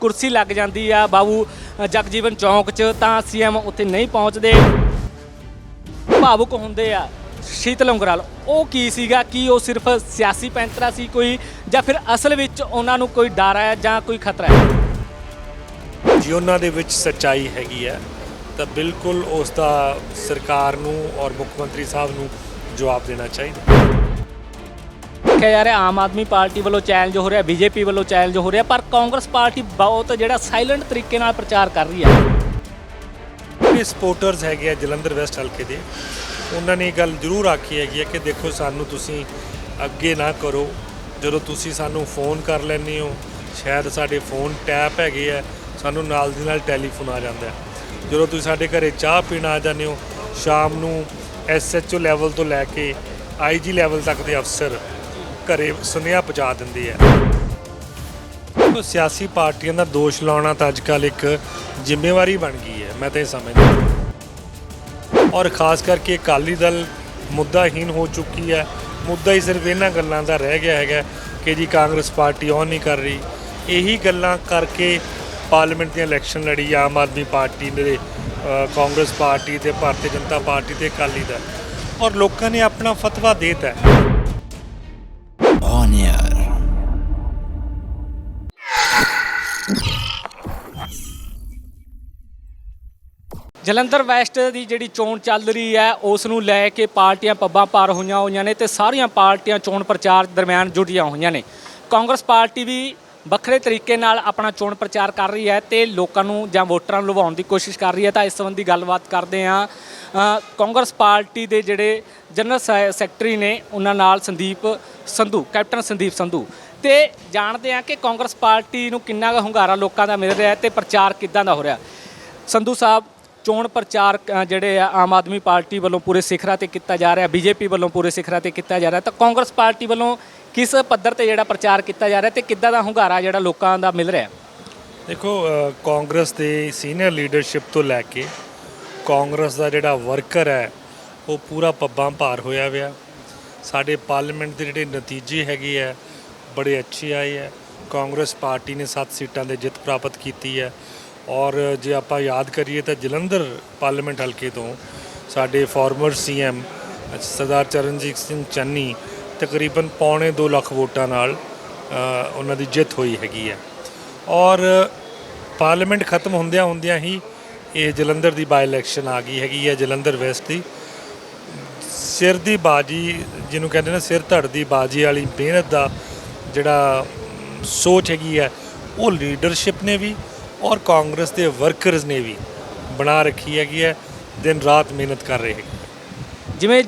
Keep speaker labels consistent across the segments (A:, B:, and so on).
A: ਕੁਰਸੀ ਲੱਗ ਜਾਂਦੀ ਆ ਬਾਬੂ ਜਗਜੀਵਨ ਚੌਂਕ 'ਚ, ਤਾਂ ਸੀਐਮ ਉੱਥੇ ਨਹੀਂ ਪਹੁੰਚਦੇ। ਭਾਵੁਕ ਹੁੰਦੇ ਆ ਸ਼ੀਤਲ ਉਂਗਰਾਲ। ਉਹ ਕੀ ਸੀਗਾ? ਕੀ ਉਹ ਸਿਰਫ ਸਿਆਸੀ ਪੈਂਤਰਾ ਸੀ ਕੋਈ, ਜਾਂ ਫਿਰ ਅਸਲ ਵਿੱਚ ਉਹਨਾਂ ਨੂੰ ਕੋਈ ਡਰ ਹੈ ਜਾਂ ਕੋਈ ਖਤਰਾ ਹੈ?
B: ਜੇ, ਉਹਨਾਂ ਦੇ ਵਿੱਚ ਸੱਚਾਈ ਹੈਗੀ ਹੈ। ਤਾਂ ਬਿਲਕੁਲ ਉਸ ਦਾ ਸਰਕਾਰ ਨੂੰ ਔਰ ਮੁੱਖ ਮੰਤਰੀ ਸਾਹਿਬ ਨੂੰ ਜਵਾਬ ਦੇਣਾ ਚਾਹੀਦਾ।
A: ਦੇਖਿਆ ਜਾ ਰਿਹਾ, ਆਮ ਆਦਮੀ ਪਾਰਟੀ ਵੱਲੋਂ ਚੈਲੰਜ ਹੋ ਰਿਹਾ, ਬੀਜੇਪੀ ਵੱਲੋਂ ਚੈਲੰਜ ਹੋ ਰਿਹਾ, ਪਰ ਕਾਂਗਰਸ ਪਾਰਟੀ ਬਹੁਤ ਜਿਹੜਾ ਸਾਇਲੈਂਟ ਤਰੀਕੇ ਨਾਲ ਪ੍ਰਚਾਰ ਕਰ ਰਹੀ ਹੈ।
B: ਜਿਹੜੇ ਸਪੋਰਟਰਸ ਹੈਗੇ ਆ ਜਲੰਧਰ ਵੈਸਟ ਹਲਕੇ ਦੇ। ਉਹਨਾਂ ਨੇ ਇਹ ਗੱਲ ਜ਼ਰੂਰ ਆਖੀ ਹੈਗੀ ਹੈ ਕਿ ਦੇਖੋ, ਸਾਨੂੰ ਤੁਸੀਂ ਅੱਗੇ ਨਾ ਕਰੋ। ਜਦੋਂ ਤੁਸੀਂ ਸਾਨੂੰ ਫੋਨ ਕਰ ਲੈਂਦੇ ਹੋ, ਸ਼ਾਇਦ ਸਾਡੇ ਫੋਨ ਟੈਪ ਹੈਗੇ ਆ, ਸਾਨੂੰ ਨਾਲ ਦੀ ਨਾਲ ਟੈਲੀਫੋਨ ਆ ਜਾਂਦਾ ਜਦੋਂ ਤੁਸੀਂ ਸਾਡੇ ਘਰੇ ਚਾਹ ਪੀਣ ਆ ਜਾਂਦੇ ਹੋ, ਸ਼ਾਮ ਨੂੰ ਐਸਐਚਓ ਲੈਵਲ ਤੋਂ ਲੈ ਕੇ ਆਈਜੀ ਲੈਵਲ ਤੱਕ ਦੇ ਅਫਸਰ ਘਰੇ ਸੁਨੇਹਾ ਪਹੁੰਚਾ ਦਿੰਦੇ ਹੈ। ਸਿਆਸੀ ਪਾਰਟੀਆਂ ਦਾ ਦੋਸ਼ ਲਾਉਣਾ ਤਾਂ ਅੱਜ ਕੱਲ੍ਹ ਇੱਕ ਜ਼ਿੰਮੇਵਾਰੀ ਬਣ ਗਈ ਹੈ, ਮੈਂ ਤਾਂ ਇਹ ਸਮਝਦਾ ਔਰ ਖਾਸ ਕਰਕੇ ਅਕਾਲੀ ਦਲ ਮੁੱਦਾਹੀਨ ਹੋ ਚੁੱਕੀ ਹੈ। ਮੁੱਦਾ ਹੀ ਸਿਰਫ ਇਹਨਾਂ ਗੱਲਾਂ ਦਾ ਰਹਿ ਗਿਆ ਹੈਗਾ ਕਿ ਜੀ ਕਾਂਗਰਸ ਪਾਰਟੀ ਔਨ ਨਹੀਂ ਕਰ ਰਹੀ। ਇਹੀ ਗੱਲਾਂ ਕਰਕੇ ਪਾਰਲੀਮੈਂਟ ਦੀਆਂ ਇਲੈਕਸ਼ਨ ਲੜੀ ਆਮ ਆਦਮੀ ਪਾਰਟੀ ਨੇ ਕਾਂਗਰਸ ਪਾਰਟੀ ਤੇ ਭਾਰਤੀ ਜਨਤਾ ਪਾਰਟੀ ਤੇ ਅਕਾਲੀ ਦਲ। ਔਰ ਲੋਕਾਂ ਨੇ ਆਪਣਾ ਫਤਵਾ ਦੇਤਾ
A: ਜਲੰਧਰ ਵੈਸਟ ਦੀ ਜਿਹੜੀ ਚੋਣ ਚੱਲ ਰਹੀ ਹੈ, ਉਸ ਨੂੰ ਲੈ ਕੇ ਪਾਰਟੀਆਂ ਪੱਬਾਂ ਪਾਰ ਹੋਈਆਂ ਹੋਈਆਂ ਨੇ ਤੇ ਸਾਰੀਆਂ ਪਾਰਟੀਆਂ ਚੋਣ ਪ੍ਰਚਾਰ ਦਰਮਿਆਨ ਜੁਟੀਆਂ ਹੋਈਆਂ ਨੇ। ਕਾਂਗਰਸ ਪਾਰਟੀ ਵੀ ਵੱਖਰੇ ਤਰੀਕੇ ਨਾਲ ਆਪਣਾ ਚੋਣ ਪ੍ਰਚਾਰ ਕਰ ਰਹੀ ਹੈ ਤੇ ਲੋਕਾਂ ਨੂੰ ਜਾਂ ਵੋਟਰਾਂ ਨੂੰ ਲੁਭਾਉਣ ਦੀ ਕੋਸ਼ਿਸ਼ ਕਰ ਰਹੀ ਹੈ। ਤਾਂ ਇਸ ਸੰਬੰਧੀ ਗੱਲਬਾਤ ਕਰਦੇ ਹਾਂ। ਕਾਂਗਰਸ ਪਾਰਟੀ ਦੇ ਜਿਹੜੇ ਜਨਰਲ ਸੈ- ਸੈਕਟਰੀ ਨੇ, ਉਹਨਾਂ ਨਾਲ ਸੰਦੀਪ ਸੰਧੂ, ਕੈਪਟਨ ਸੰਦੀਪ ਸੰਧੂ। ਤੇ ਜਾਣਦੇ ਹਾਂ ਕਿ ਕਾਂਗਰਸ ਪਾਰਟੀ ਨੂੰ ਕਿੰਨਾ ਕੁ ਹੁੰਗਾਰਾ ਲੋਕਾਂ ਦਾ ਮਿਲ ਰਿਹਾ ਹੈ ਤੇ ਪ੍ਰਚਾਰ ਕਿੱਦਾਂ ਦਾ ਹੋ ਰਿਹਾ। ਸੰਧੂ ਸਾਹਿਬ ਚੋਣ ਪ੍ਰਚਾਰ ਜਿਹੜੇ ਆ, ਆਮ ਆਦਮੀ ਪਾਰਟੀ ਵੱਲੋਂ ਪੂਰੇ ਸਿਖਰਾਂ ਤੇ ਕੀਤਾ ਜਾ ਰਿਹਾ, ਬੀਜੇਪੀ ਵੱਲੋਂ ਪੂਰੇ ਸਿਖਰਾਂ ਤੇ ਕੀਤਾ ਜਾ ਰਿਹਾ, ਤਾਂ ਕਾਂਗਰਸ ਪਾਰਟੀ ਵੱਲੋਂ ਕਿਸ ਪੱਧਰ ਤੇ ਜਿਹੜਾ ਪ੍ਰਚਾਰ ਕੀਤਾ ਜਾ ਰਿਹਾ ਤੇ ਕਿੱਦਾਂ ਦਾ ਹੁੰਗਾਰਾ ਜਿਹੜਾ ਲੋਕਾਂ ਦਾ ਮਿਲ ਰਿਹਾ?
B: ਦੇਖੋ ਕਾਂਗਰਸ ਦੇ ਸੀਨੀਅਰ ਲੀਡਰਸ਼ਿਪ ਤੋਂ ਲੈ ਕੇ ਕਾਂਗਰਸ ਦਾ ਜਿਹੜਾ ਵਰਕਰ ਹੈ, ਉਹ ਪੂਰਾ ਪੱਬਾਂ ਭਾਰ ਹੋਇਆ ਹੋਇਆ। ਸਾਡੇ ਪਾਰਲੀਮੈਂਟ ਦੇ ਜਿਹੜੇ ਨਤੀਜੇ ਹੈਗੇ ਆ, ਬੜੇ ਅੱਛੇ ਆਏ ਹੈ ਕਾਂਗਰਸ ਪਾਰਟੀ ਨੇ 7 ਸੀਟਾਂ ਦੇ ਜਿੱਤ ਪ੍ਰਾਪਤ ਕੀਤੀ ਹੈ। ਔਰ ਜੇ ਆਪਾਂ ਯਾਦ ਕਰੀਏ ਤਾਂ ਜਲੰਧਰ ਪਾਰਲੀਮੈਂਟ ਹਲਕੇ ਤੋਂ ਸਾਡੇ ਫਾਰਮਰ ਸੀਐਮ ਸਰਦਾਰ ਚਰਨਜੀਤ ਸਿੰਘ ਚੰਨੀ ਤਕਰੀਬਨ ਪੌਣੇ 2 ਲੱਖ ਵੋਟਾਂ ਨਾਲ ਉਹਨਾਂ ਦੀ ਜਿੱਤ ਹੋਈ ਹੈਗੀ ਹੈ। ਔਰ ਪਾਰਲੀਮੈਂਟ ਖਤਮ ਹੁੰਦਿਆਂ ਹੁੰਦਿਆਂ ਹੀ ਇਹ ਜਲੰਧਰ ਦੀ ਬਾਈ ਇਲੈਕਸ਼ਨ ਆ ਗਈ ਹੈਗੀ ਹੈ, ਜਲੰਧਰ ਵੈਸਟ ਦੀ। ਸਿਰ ਦੀ ਬਾਜੀ, ਜਿਹਨੂੰ ਕਹਿੰਦੇ ਨੇ ਸਿਰ ਧੜ ਦੀ ਬਾਜੀ ਵਾਲੀ ਮਿਹਨਤ ਦਾ ਜਿਹੜਾ ਸੋਚ ਹੈਗੀ ਹੈ, ਉਹ ਲੀਡਰਸ਼ਿਪ ਨੇ ਵੀ ਔਰ ਕਾਂਗਰਸ ਦੇ ਵਰਕਰਸ ਨੇ ਵੀ ਬਣਾ ਰੱਖੀ ਹੈਗੀ ਹੈ ਦਿਨ ਰਾਤ ਮਿਹਨਤ ਕਰ ਰਹੇ ਹੈਗੇ।
A: ਜਿਵੇਂ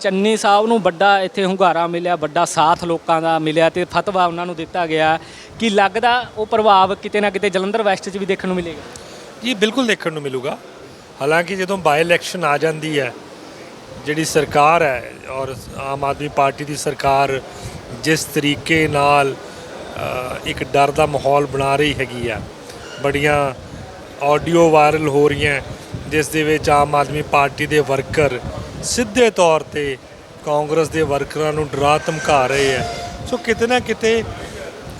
A: ਚੰਨੀ ਸਾਹਿਬ ਨੂੰ ਵੱਡਾ ਇੱਥੇ ਹੁੰਗਾਰਾ ਮਿਲਿਆ ਵੱਡਾ ਸਾਥ ਲੋਕਾਂ ਦਾ ਮਿਲਿਆ ਤੇ ਫਤਵਾ ਉਹਨਾਂ ਨੂੰ ਦਿੱਤਾ ਗਿਆ। ਕਿ ਲੱਗਦਾ ਉਹ ਪ੍ਰਭਾਵ ਕਿਤੇ ਨਾ ਕਿਤੇ ਜਲੰਧਰ ਵੈਸਟ 'ਚ ਵੀ ਦੇਖਣ ਨੂੰ ਮਿਲੇਗਾ?
B: ਜੀ ਬਿਲਕੁਲ ਦੇਖਣ ਨੂੰ ਮਿਲੂਗਾ। ਹਾਲਾਂਕਿ ਜਦੋਂ ਬਾਈ ਇਲੈਕਸ਼ਨ ਆ ਜਾਂਦੀ ਹੈ ਜਿਹੜੀ ਸਰਕਾਰ ਹੈ ਔਰ ਆਮ ਆਦਮੀ ਪਾਰਟੀ ਦੀ ਸਰਕਾਰ ਜਿਸ ਤਰੀਕੇ ਨਾਲ ਅ, ਇੱਕ ਡਰ ਦਾ ਮਾਹੌਲ ਬਣਾ ਰਹੀ ਹੈਗੀ ਆ ਬੜੀਆਂ ਆਡੀਓ ਵਾਇਰਲ ਹੋ ਰਹੀਆਂ ਜਿਸ ਦੇ ਵਿੱਚ ਆਮ ਆਦਮੀ ਪਾਰਟੀ ਦੇ ਵਰਕਰ ਸਿੱਧੇ ਤੌਰ ਤੇ ਕਾਂਗਰਸ ਦੇ ਵਰਕਰਾਂ ਨੂੰ ਡਰਾ ਧਮਕਾ ਰਹੇ ਹੈ। ਸੋ ਕਿਤੇ ਨਾ ਕਿਤੇ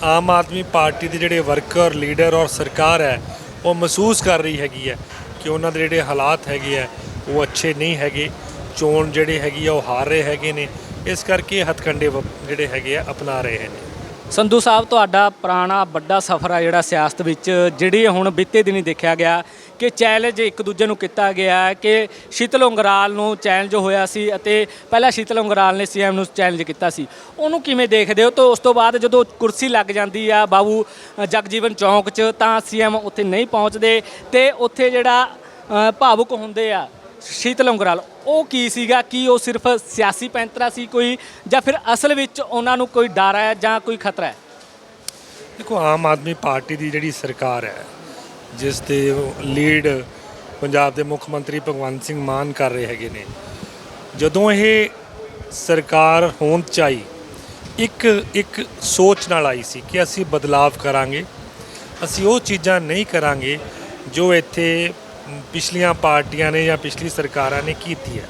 B: ਆਮ ਆਦਮੀ ਪਾਰਟੀ ਦੇ ਜਿਹੜੇ ਵਰਕਰ, ਲੀਡਰ ਔਰ ਸਰਕਾਰ ਹੈ, ਉਹ ਮਹਿਸੂਸ ਕਰ ਰਹੀ ਹੈਗੀ ਹੈ ਕਿ ਉਹਨਾਂ ਦੇ ਜਿਹੜੇ ਹਾਲਾਤ ਹੈਗੇ ਆ ਉਹ ਅੱਛੇ ਨਹੀਂ ਹੈਗੇ। ਚੋਣ ਜਿਹੜੇ ਹੈਗੀ ਆ ਉਹ ਹਾਰ ਰਹੇ ਹੈਗੇ ਨੇ। ਇਸ ਕਰਕੇ ਹਥਕੰਡੇ ਵ- ਜਿਹੜੇ ਹੈਗੇ ਆ ਅਪਣਾ ਰਹੇ ਨੇ।
A: ਸੰਧੂ ਸਾਹਿਬ, ਤੁਹਾਡਾ ਪੁਰਾਣਾ ਵੱਡਾ ਸਫ਼ਰ ਆ ਜਿਹੜਾ ਸਿਆਸਤ ਵਿੱਚ, ਜਿਹੜੀ ਹੁਣ ਬੀਤੇ ਦਿਨੀ ਦੇਖਿਆ ਗਿਆ ਕਿ ਚੈਲੰਜ ਇੱਕ ਦੂਜੇ ਨੂੰ ਕੀਤਾ ਗਿਆ ਕਿ ਸ਼ੀਤਲ ਉਂਗਰਾਲ ਨੂੰ ਚੈਲੰਜ ਹੋਇਆ ਸੀ ਅਤੇ ਪਹਿਲਾਂ ਸ਼ੀਤਲ ਉਂਗਰਾਲ ਨੇ ਸੀਐਮ ਨੂੰ ਚੈਲੰਜ ਕੀਤਾ ਸੀ। ਉਹਨੂੰ ਕਿਵੇਂ ਦੇਖਦੇ ਹੋ? ਤੋਂ ਉਸ ਤੋਂ ਬਾਅਦ ਜਦੋਂ ਕੁਰਸੀ ਲੱਗ ਜਾਂਦੀ ਆ ਬਾਬੂ ਜਗਜੀਵਨ ਚੌਂਕ 'ਚ, ਤਾਂ ਸੀਐਮ ਉੱਥੇ ਨਹੀਂ ਪਹੁੰਚਦੇ ਤੇ ਉੱਥੇ ਜਿਹੜਾ ਭਾਵੁਕ ਹੁੰਦੇ ਆ। ਸ਼ੀਤਲ ਉਂਗਰਾਲ ਉਹ ਕੀ ਸੀਗਾ? ਕੀ ਉਹ ਸਿਰਫ ਸਿਆਸੀ ਪੈਂਤਰਾ ਸੀ ਕੋਈ, ਜਾਂ ਫਿਰ ਅਸਲ ਵਿੱਚ ਉਹਨਾਂ ਨੂੰ ਕੋਈ ਡਰ ਹੈ ਜਾਂ ਕੋਈ ਖਤਰਾ ਹੈ?
B: ਦੇਖੋ, ਆਮ ਆਦਮੀ ਪਾਰਟੀ ਦੀ ਜਿਹੜੀ ਸਰਕਾਰ ਹੈ, ਜਿਸ ਦੇ ਲੀਡ ਪੰਜਾਬ ਦੇ ਮੁੱਖ ਮੰਤਰੀ ਭਗਵੰਤ ਸਿੰਘ ਮਾਨ ਕਰ ਰਹੇ ਹੈਗੇ ਨੇ, ਜਦੋਂ ਇਹ ਸਰਕਾਰ ਹੋਂਦ ਚ ਆਈ, ਇੱਕ ਇੱਕ ਸੋਚ ਨਾਲ ਆਈ ਸੀ ਕਿ ਅਸੀਂ ਬਦਲਾਵ ਕਰਾਂਗੇ, ਅਸੀਂ ਉਹ ਚੀਜ਼ਾਂ ਨਹੀਂ ਕਰਾਂਗੇ ਜੋ ਇੱਥੇ ਪਿਛਲੀਆਂ ਪਾਰਟੀਆਂ ਨੇ ਜਾਂ ਪਿਛਲੀ ਸਰਕਾਰਾਂ ਨੇ ਕੀਤੀ ਹੈ।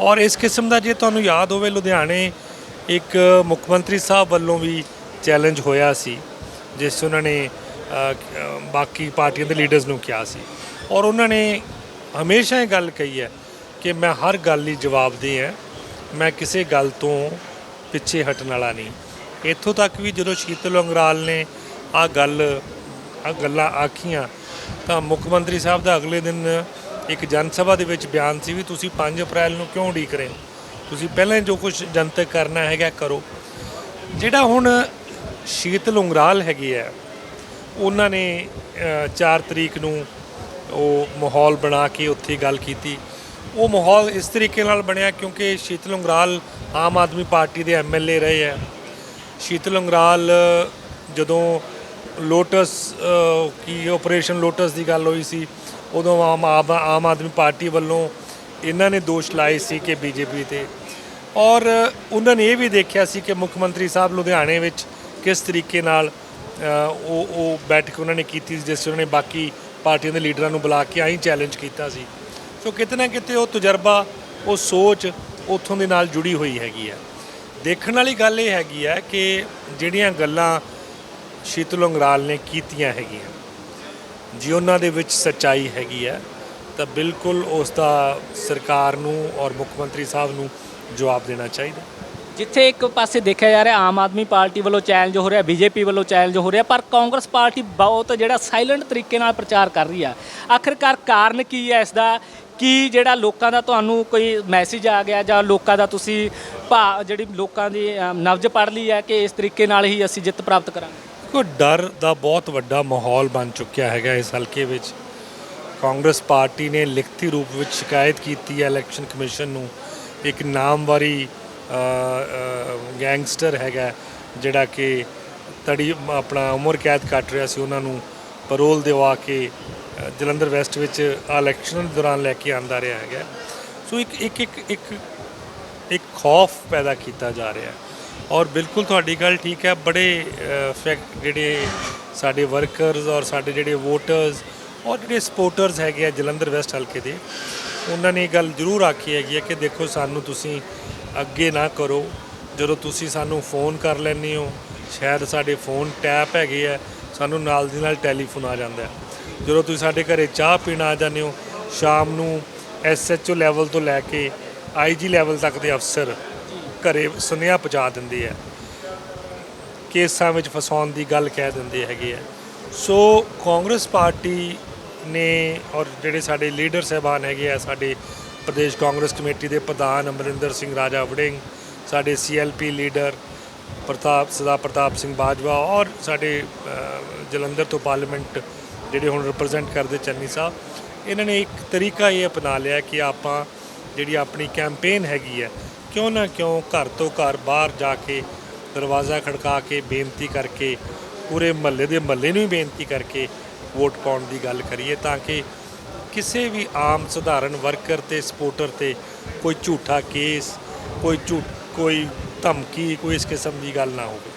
B: ਔਰ ਇਸ ਕਿਸਮ ਦਾ ਜੇ ਤੁਹਾਨੂੰ ਯਾਦ ਹੋਵੇ, ਲੁਧਿਆਣੇ ਇੱਕ ਮੁੱਖ ਮੰਤਰੀ ਸਾਹਿਬ ਵੱਲੋਂ ਵੀ ਚੈਲੰਜ ਹੋਇਆ ਸੀ, ਜਿਸ 'ਚ ਉਹਨਾਂ ਨੇ ਬਾਕੀ ਪਾਰਟੀਆਂ ਦੇ ਲੀਡਰਸ ਨੂੰ ਕਿਹਾ ਸੀ। ਔਰ ਉਹਨਾਂ ਨੇ ਹਮੇਸ਼ਾ ਇਹ ਗੱਲ ਕਹੀ ਹੈ ਕਿ ਮੈਂ ਹਰ ਗੱਲ ਲਈ ਜਵਾਬਦੇਹ ਹਾਂ, ਮੈਂ ਕਿਸੇ ਗੱਲ ਤੋਂ ਪਿੱਛੇ ਹਟਣ ਵਾਲਾ ਨਹੀਂ। ਇੱਥੋਂ ਤੱਕ ਵੀ ਜਦੋਂ ਸ਼ੀਤਲ ਅੰਗਰਾਲ ਨੇ ਆ ਗੱਲ ਆ ਗੱਲਾਂ ਆਖੀਆਂ ਤਾਂ ਮੁੱਖ ਮੰਤਰੀ ਸਾਹਿਬ ਦਾ ਅਗਲੇ ਦਿਨ ਇੱਕ ਜਨ ਸਭਾ ਦੇ ਵਿੱਚ ਬਿਆਨ ਸੀ ਵੀ ਤੁਸੀਂ 5 ਅਪ੍ਰੈਲ ਨੂੰ ਕਿਉਂ ਉਡੀਕ ਰਹੇ ਹੋ? ਤੁਸੀਂ ਪਹਿਲਾਂ ਜੋ ਕੁਝ ਜਨਤਕ ਕਰਨਾ ਹੈਗਾ, ਕਰੋ। ਜਿਹੜਾ ਹੁਣ ਸ਼ੀਤਲ ਉਂਗਰਾਲ ਹੈਗੇ ਹੈ ਉਹਨਾਂ ਨੇ 4 ਤਰੀਕ ਨੂੰ ਉਹ ਮਾਹੌਲ ਬਣਾ ਕੇ ਉੱਥੇ ਗੱਲ ਕੀਤੀ। ਉਹ ਮਾਹੌਲ ਇਸ ਤਰੀਕੇ ਨਾਲ ਬਣਿਆ ਕਿਉਂਕਿ ਸ਼ੀਤਲ ਉਂਗਰਾਲ ਆਮ ਆਦਮੀ ਪਾਰਟੀ ਦੇ ਐਮਐਲਏ ਰਹੇ ਆ। ਸ਼ੀਤਲ ਉਂਗਰਾਲ ਜਦੋਂ ਲੋਟਸ ਕੀ ਆਪਰੇਸ਼ਨ ਲੋਟਸ ਦੀ ਗੱਲ ਹੋਈ ਸੀ, ਉਦੋਂ ਆਮ ਆਮ ਆਮ ਆਦਮੀ ਪਾਰਟੀ ਵੱਲੋਂ ਇਹਨਾਂ ਨੇ ਦੋਸ਼ ਲਾਏ ਸੀ ਕਿ ਬੀਜੇਪੀ ਤੇ। ਔਰ ਉਹਨਾਂ ਨੇ ਇਹ ਵੀ ਦੇਖਿਆ ਸੀ ਕਿ ਮੁੱਖ ਮੰਤਰੀ ਸਾਹਿਬ ਲੁਧਿਆਣੇ ਵਿੱਚ ਕਿਸ ਤਰੀਕੇ ਨਾਲ ਉਹ ਉਹ ਬੈਠਕ ਉਹਨਾਂ ਨੇ ਕੀਤੀ ਸੀ, ਜਿਸ ਉਹਨਾਂ ਨੇ ਬਾਕੀ ਪਾਰਟੀਆਂ ਦੇ ਲੀਡਰਾਂ ਨੂੰ ਬੁਲਾ ਕੇ ਆਈ ਚੈਲੰਜ ਕੀਤਾ ਸੀ। ਸੋ ਕਿਤੇ ਨਾ ਕਿਤੇ ਉਹ ਤਜਰਬਾ, ਉਹ ਸੋਚ ਉੱਥੋਂ ਦੇ ਨਾਲ ਜੁੜੀ ਹੋਈ ਹੈਗੀ ਹੈ। ਦੇਖਣ ਵਾਲੀ ਗੱਲ ਇਹ ਹੈਗੀ ਹੈ ਕਿ ਜਿਹੜੀਆਂ ਗੱਲਾਂ ਸ਼ੀਤਲ ਉਂਗਰਾਲ ਨੇ ਕੀਤੀਆਂ ਹੈਗੀਆਂ। ਜੇ ਉਹਨਾਂ ਦੇ ਵਿੱਚ ਸੱਚਾਈ ਹੈਗੀ ਹੈ ਤਾਂ ਬਿਲਕੁਲ ਉਸ ਦਾ ਸਰਕਾਰ ਨੂੰ ਔਰ ਮੁੱਖ ਮੰਤਰੀ ਸਾਹਿਬ ਨੂੰ ਜਵਾਬ ਦੇਣਾ ਚਾਹੀਦਾ।
A: ਜਿੱਥੇ ਇੱਕ ਪਾਸੇ ਦੇਖਿਆ ਜਾ ਰਿਹਾ ਆਮ ਆਦਮੀ ਪਾਰਟੀ ਵੱਲੋਂ ਚੈਲੰਜ ਹੋ ਰਿਹਾ ਬੀਜੇਪੀ ਵੱਲੋਂ ਚੈਲੰਜ ਹੋ ਰਿਹਾ ਪਰ ਕਾਂਗਰਸ ਪਾਰਟੀ ਬਹੁਤ ਜਿਹੜਾ ਸਾਇਲੈਂਟ ਤਰੀਕੇ ਨਾਲ ਪ੍ਰਚਾਰ ਕਰ ਰਹੀ ਆ। ਆਖਿਰਕਾਰ ਕਾਰਨ ਕੀ ਹੈ ਇਸ ਦਾ ਕੀ ਜਿਹੜਾ ਲੋਕਾਂ ਦਾ ਤੁਹਾਨੂੰ ਕੋਈ ਮੈਸੇਜ ਆ ਗਿਆ ਜਾਂ ਲੋਕਾਂ ਦਾ ਤੁਸੀਂ ਭਾ ਜਿਹੜੀ ਲੋਕਾਂ ਦੀ ਅ, ਨਬਜ ਪੜ ਲਈ ਹੈ ਕਿ ਇਸ ਤਰੀਕੇ ਨਾਲ ਹੀ ਅਸੀਂ ਜਿੱਤ ਪ੍ਰਾਪਤ ਕਰਾਂਗੇ?
B: ਦੇਖੋ, ਡਰ ਦਾ ਬਹੁਤ ਵੱਡਾ ਮਾਹੌਲ ਬਣ ਚੁੱਕਿਆ ਹੈਗਾ ਇਸ ਹਲਕੇ ਵਿੱਚ। ਕਾਂਗਰਸ ਪਾਰਟੀ ਨੇ ਲਿਖਤੀ ਰੂਪ ਵਿੱਚ ਸ਼ਿਕਾਇਤ ਕੀਤੀ ਹੈ ਇਲੈਕਸ਼ਨ ਕਮਿਸ਼ਨ ਨੂੰ। ਇੱਕ ਨਾਮਵਾਰੀ ਗੈਂਗਸਟਰ ਹੈਗਾ, ਜਿਹੜਾ ਕਿ ਤੜੀ, ਆਪਣਾ ਉਮਰ ਕੈਦ ਕੱਟ ਰਿਹਾ ਸੀ ਉਹਨਾਂ ਨੂੰ ਪਰੋਲ ਦਿਵਾ ਕੇ ਜਲੰਧਰ ਵੈਸਟ ਵਿੱਚ ਇਲੈਕਸ਼ਨ ਦੌਰਾਨ ਲੈ ਕੇ ਆਂਦਾ ਰਿਹਾ ਹੈਗਾ। ਸੋ ਇੱਕ ਇੱਕ ਇੱਕ ਇੱਕ ਇੱਕ ਖੌਫ ਪੈਦਾ ਕੀਤਾ ਜਾ ਰਿਹਾ। ਹੈ ਔਰ ਬਿਲਕੁਲ ਤੁਹਾਡੀ ਗੱਲ ਠੀਕ ਹੈ, ਬੜੇ ਫੈਕਟ ਜਿਹੜੇ ਸਾਡੇ ਵਰਕਰਸ ਔਰ ਸਾਡੇ ਜਿਹੜੇ ਵੋਟਰਸ ਔਰ ਜਿਹੜੇ ਸਪੋਰਟਰਸ ਹੈਗੇ ਆ ਜਲੰਧਰ ਵੈਸਟ ਹਲਕੇ ਦੇ, ਉਹਨਾਂ ਨੇ ਇਹ ਗੱਲ ਜ਼ਰੂਰ ਆਖੀ ਹੈਗੀ ਹੈ ਕਿ ਦੇਖੋ ਸਾਨੂੰ ਤੁਸੀਂ ਅੱਗੇ ਨਾ ਕਰੋ। ਜਦੋਂ ਤੁਸੀਂ ਸਾਨੂੰ ਫੋਨ ਕਰ ਲੈਂਦੇ ਹੋ, ਸ਼ਾਇਦ ਸਾਡੇ ਫੋਨ ਟੈਪ ਹੈਗੇ ਆ, ਸਾਨੂੰ ਨਾਲ ਦੀ ਨਾਲ ਟੈਲੀਫੋਨ ਆ ਜਾਂਦਾ ਜਦੋਂ ਤੁਸੀਂ ਸਾਡੇ ਘਰੇ ਚਾਹ ਪੀਣ ਆ ਜਾਂਦੇ ਹੋ, ਸ਼ਾਮ ਨੂੰ ਐਸਐਚਓ ਲੈਵਲ ਤੋਂ ਲੈ ਕੇ ਆਈਜੀ ਲੈਵਲ ਤੱਕ ਦੇ ਅਫਸਰ ਘਰੇ ਸੁਨੇਹਾ ਪਹੁੰਚਾ ਦਿੰਦੇ ਹੈ ਕੇਸਾਂ ਵਿੱਚ ਫਸਾਉਣ ਦੀ ਗੱਲ ਕਹਿ ਦਿੰਦੇ ਹੈਗੇ ਆ। ਸੋ ਕਾਂਗਰਸ ਪਾਰਟੀ ਨੇ ਔਰ ਜਿਹੜੇ ਸਾਡੇ ਲੀਡਰ ਸਹਿਬਾਨ ਹੈਗੇ ਆ, ਸਾਡੇ ਪ੍ਰਦੇਸ਼ ਕਾਂਗਰਸ ਕਮੇਟੀ ਦੇ ਪ੍ਰਧਾਨ ਅਮਰਿੰਦਰ ਸਿੰਘ, ਰਾਜਾ ਵੜਿੰਗ, ਸਾਡੇ ਸੀਐਲਪੀ ਲੀਡਰ ਪ੍ਰਤਾਪ, ਸਦਾ ਪ੍ਰਤਾਪ ਸਿੰਘ ਬਾਜਵਾ ਔਰ ਸਾਡੇ ਜਲੰਧਰ ਤੋਂ ਪਾਰਲੀਮੈਂਟ ਜਿਹੜੇ ਹੁਣ ਰਿਪਰੈਜ਼ੈਂਟ ਕਰਦੇ ਚੰਨੀ ਸਾਹਿਬ, ਇਹਨਾਂ ਨੇ ਇੱਕ ਤਰੀਕਾ ਇਹ ਅਪਣਾ ਲਿਆ ਕਿ ਆਪਾਂ ਜਿਹੜੀ ਆਪਣੀ ਕੈਂਪੇਨ ਹੈਗੀ ਹੈ ਕਿਉਂ ਨਾ ਕਿਉਂ ਘਰ ਤੋਂ ਘਰ ਬਾਹਰ ਜਾ ਕੇ ਦਰਵਾਜ਼ਾ ਖੜਕਾ ਕੇ ਬੇਨਤੀ ਕਰਕੇ, ਪੂਰੇ ਮਹੱਲੇ ਦੇ ਮਹੱਲੇ ਨੂੰ ਹੀ ਬੇਨਤੀ ਕਰਕੇ ਵੋਟ ਪਾਉਣ ਦੀ ਗੱਲ ਕਰੀਏ ਤਾਂ ਕਿ ਕਿਸੇ ਵੀ ਆਮ ਸਧਾਰਨ ਵਰਕਰ ਤੇ ਸਪੋਰਟਰ ਤੇ ਕੋਈ ਝੂਠਾ ਕੇਸ, ਕੋਈ ਝੂਠ, ਕੋਈ ਧਮਕੀ, ਕੋਈ ਇਸ ਕਿਸਮ ਦੀ ਗੱਲ ਨਾ ਹੋਵੇ।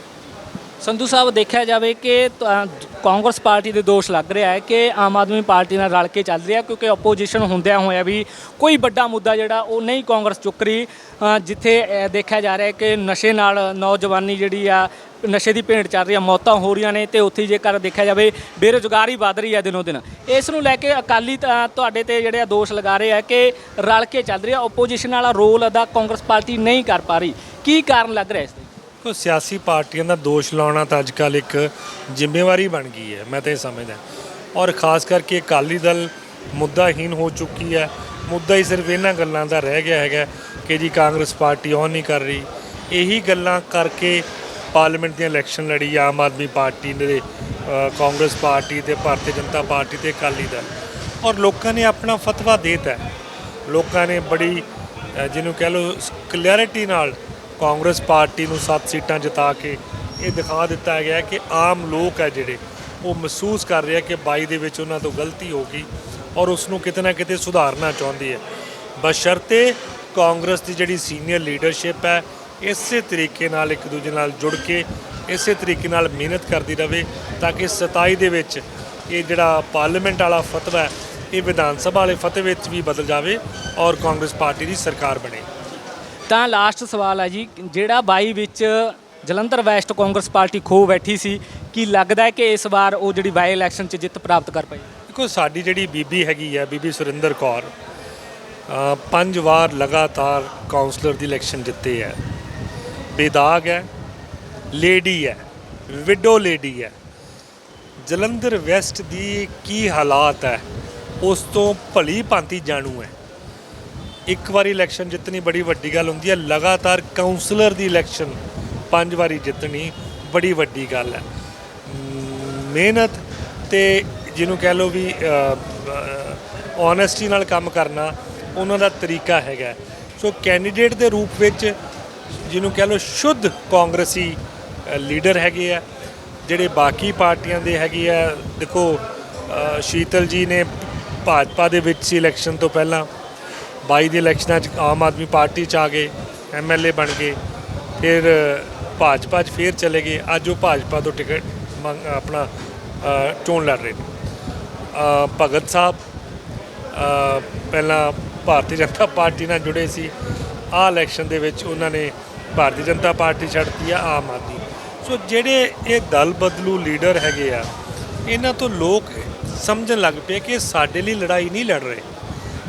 A: ਸੰਧੂ ਸਾਹਿਬ ਦੇਖਿਆ ਜਾਵੇ ਕਿ ਤਾਂ ਕਾਂਗਰਸ ਪਾਰਟੀ ਦੇ ਦੋਸ਼ ਲੱਗ ਰਿਹਾ ਹੈ ਕਿ ਆਮ ਆਦਮੀ ਪਾਰਟੀ ਨਾਲ ਰਲ ਕੇ ਚੱਲ ਰਿਹਾ ਕਿਉਂਕਿ ਆਪੋਜੀਸ਼ਨ ਹੁੰਦਿਆਂ ਹੋਇਆ ਵੀ ਕੋਈ ਵੱਡਾ ਮੁੱਦਾ ਜਿਹੜਾ ਉਹ ਨਹੀਂ ਕਾਂਗਰਸ ਚੁੱਕ ਰਹੀ। ਅ, ਜਿੱਥੇ ਅ, ਦੇਖਿਆ ਜਾ ਰਿਹਾ ਹੈ ਕਿ ਨਸ਼ੇ ਨਾਲ ਨੌਜਵਾਨੀ ਜਿਹੜੀ ਆ ਨਸ਼ੇ ਦੀ ਭੇਂਟ ਚੱਲ ਰਹੀ ਆ ਮੌਤਾਂ ਹੋ ਰਹੀਆਂ ਨੇ ਤੇ ਉੱਥੇ ਜੇਕਰ ਦੇਖਿਆ ਜਾਵੇ ਬੇਰੁਜ਼ਗਾਰੀ ਵੱਧ ਰਹੀ ਹੈ ਦਿਨੋ ਦਿਨ। ਇਸ ਨੂੰ ਲੈ ਕੇ ਅਕਾਲੀ ਤਾਂ ਤੁਹਾਡੇ ਤੇ ਜਿਹੜੇ ਆ ਦੋਸ਼ ਲਗਾ ਰਹੇ ਆ ਕਿ ਰਲ ਕੇ ਚੱਲ ਰਹੀ ਆ ਆਪੋਜੀਸ਼ਨ ਵਾਲਾ ਰੋਲ ਅਦਾ ਕਾਂਗਰਸ ਪਾਰਟੀ ਨਹੀਂ ਕਰ ਪਾ ਰਹੀ। ਕੀ ਕਾਰਨ ਲੱਗ ਰਿਹਾ ਇਸ ਦੇ
B: ਕੋ ਸਿਆਸੀ ਪਾਰਟੀਆਂ ਦਾ ਦੋਸ਼ ਲਾਉਣਾ ਤਾਂ ਅੱਜ ਕੱਲ੍ਹ ਇੱਕ ਜ਼ਿੰਮੇਵਾਰੀ ਬਣ ਗਈ ਹੈ, ਮੈਂ ਤਾਂ ਇਹ ਸਮਝਦਾ ਔਰ ਖਾਸ ਕਰਕੇ ਅਕਾਲੀ ਦਲ ਮੁੱਦਾਹੀਨ ਹੋ ਚੁੱਕੀ ਹੈ। ਮੁੱਦਾ ਹੀ ਸਿਰਫ ਇਹਨਾਂ ਗੱਲਾਂ ਦਾ ਰਹਿ ਗਿਆ ਹੈਗਾ ਕਿ ਜੀ ਕਾਂਗਰਸ ਪਾਰਟੀ ਉਹ ਨਹੀਂ ਕਰ ਰਹੀ। ਇਹੀ ਗੱਲਾਂ ਕਰਕੇ ਪਾਰਲੀਮੈਂਟ ਦੀਆਂ ਇਲੈਕਸ਼ਨ ਲੜੀ ਆਮ ਆਦਮੀ ਪਾਰਟੀ ਨੇ ਕਾਂਗਰਸ ਪਾਰਟੀ ਤੇ ਭਾਰਤੀ ਜਨਤਾ ਪਾਰਟੀ ਤੇ ਅਕਾਲੀ ਦਲ। ਔਰ ਲੋਕਾਂ ਨੇ ਆਪਣਾ ਫਤਵਾ ਦੇਤਾ ਲੋਕਾਂ ਨੇ ਬੜੀ ਜਿਹਨੂੰ ਕਹਿ ਲਓ ਕਲੈਰਿਟੀ ਨਾਲ ਕਾਂਗਰਸ ਪਾਰਟੀ ਨੂੰ ਸੱਤ ਸੀਟਾਂ ਜਿਤਾ ਕੇ ਇਹ ਦਿਖਾ ਦਿੱਤਾ ਗਿਆ ਕਿ ਆਮ ਲੋਕ ਹੈ ਜਿਹੜੇ, ਉਹ ਮਹਿਸੂਸ ਕਰ ਰਿਹਾ ਕਿ 22 ਦੇ ਵਿੱਚ ਉਹਨਾਂ ਤੋਂ ਗਲਤੀ ਹੋ ਗਈ ਔਰ ਉਸ ਨੂੰ ਕਿਤੇ ਨਾ ਕਿਤੇ ਸੁਧਾਰਨਾ ਚਾਹੁੰਦੀ ਹੈ। ਬਸ਼ਰਤੇ ਕਾਂਗਰਸ ਦੀ ਜਿਹੜੀ ਸੀਨੀਅਰ ਲੀਡਰਸ਼ਿਪ ਹੈ, ਇਸੇ ਤਰੀਕੇ ਨਾਲ ਇੱਕ ਦੂਜੇ ਨਾਲ ਜੁੜ ਕੇ, ਇਸੇ ਤਰੀਕੇ ਨਾਲ ਮਿਹਨਤ ਕਰਦੀ ਰਹੇ ਤਾਂ ਕਿ 27 ਦੇ ਵਿੱਚ ਇਹ ਜਿਹੜਾ ਪਾਰਲੀਮੈਂਟ ਵਾਲਾ ਫਤਵਾ ਹੈ, ਇਹ ਵਿਧਾਨ ਸਭਾ ਵਾਲੇ ਫਤਵੇ ਵਿੱਚ ਵੀ ਬਦਲ ਜਾਵੇ ਔਰ ਕਾਂਗਰਸ ਪਾਰਟੀ ਦੀ ਸਰਕਾਰ ਬਣੇ।
A: ਤਾਂ ਲਾਸਟ ਸਵਾਲ ਹੈ ਜੀ, ਜਿਹੜਾ 22 ਵਿੱਚ ਜਲੰਧਰ ਵੈਸਟ ਕਾਂਗਰਸ ਪਾਰਟੀ ਖੋ ਬੈਠੀ ਸੀ, ਕੀ ਲੱਗਦਾ ਹੈ ਕਿ ਇਸ ਵਾਰ ਉਹ ਜਿਹੜੀ ਬਾਈ ਇਲੈਕਸ਼ਨ 'ਚ ਜਿੱਤ ਪ੍ਰਾਪਤ ਕਰ ਪਾਈ?
B: ਦੇਖੋ, ਸਾਡੀ ਜਿਹੜੀ ਬੀਬੀ ਹੈਗੀ ਆ, ਬੀਬੀ ਸੁਰਿੰਦਰ ਕੌਰ ਪੰਜ ਵਾਰ ਲਗਾਤਾਰ ਕਾਉਂਸਲਰ ਦੀ ਇਲੈਕਸ਼ਨ ਜਿੱਤੇ ਹੈ ਬੇਦਾਗ ਹੈ ਲੇਡੀ ਹੈ ਵਿਡੋ ਲੇਡੀ ਹੈ। ਜਲੰਧਰ ਵੈਸਟ ਦੀ ਕੀ ਹਾਲਾਤ ਹੈ, ਉਸ ਤੋਂ ਭਲੀ ਭਾਂਤੀ ਜਾਣੂ ਹੈ। ਇੱਕ ਵਾਰੀ ਇਲੈਕਸ਼ਨ ਜਿੱਤਣੀ ਬੜੀ ਵੱਡੀ ਗੱਲ ਹੁੰਦੀ ਹੈ। ਲਗਾਤਾਰ ਕਾਉਂਸਲਰ ਦੀ ਇਲੈਕਸ਼ਨ ਪੰਜ ਵਾਰੀ ਜਿੱਤਣੀ ਬੜੀ ਵੱਡੀ ਗੱਲ ਹੈ। ਮਿਹਨਤ ਤੇ ਜਿਹਨੂੰ ਕਹਿ ਲਓ ਵੀ ਓਨੈਸਟੀ ਨਾਲ ਕੰਮ ਕਰਨਾ ਉਹਨਾਂ ਦਾ ਤਰੀਕਾ ਹੈਗਾ। ਸੋ ਕੈਂਡੀਡੇਟ ਦੇ ਰੂਪ ਵਿੱਚ ਜਿਹਨੂੰ ਕਹਿ ਲਓ ਸ਼ੁੱਧ ਕਾਂਗਰਸੀ ਲੀਡਰ ਹੈਗੇ ਆ। ਜਿਹੜੇ ਬਾਕੀ ਪਾਰਟੀਆਂ ਦੇ ਹੈਗੇ ਆ, ਦੇਖੋ ਸ਼ੀਤਲ ਜੀ ਨੇ ਭਾਜਪਾ ਦੇ ਵਿੱਚ ਸੀ ਇਲੈਕਸ਼ਨ ਤੋਂ ਪਹਿਲਾਂ। 22 ਦੇ ਇਲੈਕਸ਼ਨਾਂ 'ਚ ਆਮ ਆਦਮੀ ਪਾਰਟੀ 'ਚ ਆ ਗਏ ਐਮਐਲਏ ਬਣ ਗਏ, ਫਿਰ ਭਾਜਪਾ 'ਚ ਫੇਰ ਚਲੇ ਗਏ, ਅੱਜ ਉਹ ਭਾਜਪਾ ਤੋਂ ਟਿਕਟ ਮੰਗ, ਆਪਣਾ ਚੋਣ ਲੜ ਰਹੇ ਨੇ। ਭਗਤ ਸਾਹਿਬ ਪਹਿਲਾਂ ਭਾਰਤੀ ਜਨਤਾ ਪਾਰਟੀ ਨਾਲ ਜੁੜੇ ਸੀ, ਆਹ ਇਲੈਕਸ਼ਨ ਦੇ ਵਿੱਚ ਉਹਨਾਂ ਨੇ ਭਾਰਤੀ ਜਨਤਾ ਪਾਰਟੀ ਛੱਡਤੀ ਆ, ਆਮ ਆਦਮੀ। ਸੋ ਜਿਹੜੇ ਇਹ ਦਲ ਬਦਲੂ ਲੀਡਰ ਹੈਗੇ ਆ, ਇਹਨਾਂ ਤੋਂ ਲੋਕ ਸਮਝਣ ਲੱਗ ਪਏ ਕਿ ਸਾਡੇ ਲਈ ਲੜਾਈ ਨਹੀਂ ਲੜ ਰਹੇ।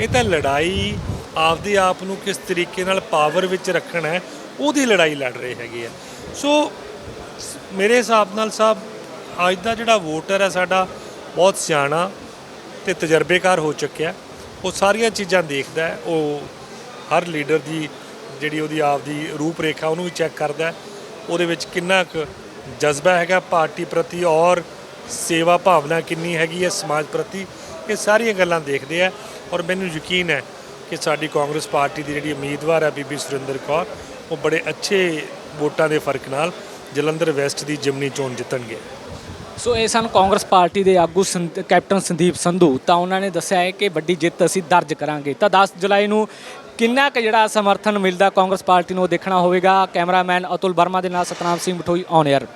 B: ਇਹ ਤਾਂ ਲੜਾਈ ਆਪਦੇ ਆਪ ਨੂੰ ਕਿਸ ਤਰੀਕੇ ਨਾਲ ਪਾਵਰ ਵਿੱਚ ਰੱਖਣਾ ਹੈ, ਉਹਦੀ ਲੜਾਈ ਲੜ ਰਹੇ ਹੈਗੇ ਆ। ਸੋ, ਮੇਰੇ ਹਿਸਾਬ ਨਾਲ ਸਾਹਿਬ ਅੱਜ ਦਾ ਜਿਹੜਾ ਵੋਟਰ ਹੈ ਸਾਡਾ ਬਹੁਤ ਸਿਆਣਾ ਤੇ ਤਜਰਬੇਕਾਰ ਹੋ ਚੁੱਕਿਆ। ਉਹ ਸਾਰੀਆਂ ਚੀਜ਼ਾਂ ਦੇਖਦਾ ਹੈ, ਉਹ ਹਰ ਲੀਡਰ ਦੀ ਜਿਹੜੀ ਉਹਦੀ ਆਪਦੀ ਰੂਪਰੇਖਾ ਉਹਨੂੰ ਵੀ ਚੈੱਕ ਕਰਦਾ ਉਹਦੇ ਵਿੱਚ ਕਿੰਨਾ ਕੁ ਜਜ਼ਬਾ ਹੈਗਾ ਪਾਰਟੀ ਪ੍ਰਤੀ ਔਰ ਸੇਵਾ ਭਾਵਨਾ ਕਿੰਨੀ ਹੈਗੀ ਹੈ ਸਮਾਜ ਪ੍ਰਤੀ। ਇਹ ਸਾਰੀਆਂ ਗੱਲਾਂ ਦੇਖਦੇ ਆ ਔਰ ਮੈਨੂੰ ਯਕੀਨ ਹੈ ਕਿ ਸਾਡੀ ਕਾਂਗਰਸ ਪਾਰਟੀ ਦੀ ਜਿਹੜੀ ਉਮੀਦਵਾਰ ਹੈ ਬੀਬੀ ਸੁਰਿੰਦਰ ਕੌਰ, ਉਹ ਬੜੇ ਅੱਛੇ ਵੋਟਾਂ ਦੇ ਫ਼ਰਕ ਨਾਲ ਜਲੰਧਰ ਵੈਸਟ ਦੀ ਜਿਮਨੀ ਚੋਣ ਜਿੱਤਣਗੇ।
A: ਸੋ ਇਹ ਸਨ ਕਾਂਗਰਸ ਪਾਰਟੀ ਦੇ ਆਗੂ ਸੰਦ- ਕੈਪਟਨ ਸੰਦੀਪ ਸੰਧੂ। ਤਾਂ ਉਹਨਾਂ ਨੇ ਦੱਸਿਆ ਹੈ ਕਿ ਵੱਡੀ ਜਿੱਤ ਅਸੀਂ ਦਰਜ ਕਰਾਂਗੇ। ਤਾਂ 10 ਜੁਲਾਈ ਨੂੰ ਕਿੰਨਾ ਕੁ ਜਿਹੜਾ ਸਮਰਥਨ ਮਿਲਦਾ ਕਾਂਗਰਸ ਪਾਰਟੀ ਨੂੰ ਉਹ ਦੇਖਣਾ ਹੋਵੇਗਾ। ਕੈਮਰਾਮੈਨ ਅਤੁਲ ਵਰਮਾ ਦੇ ਨਾਲ ਸਤਨਾਮ ਸਿੰਘ ਮਠੋਈ ਔਨ 에ਅਰ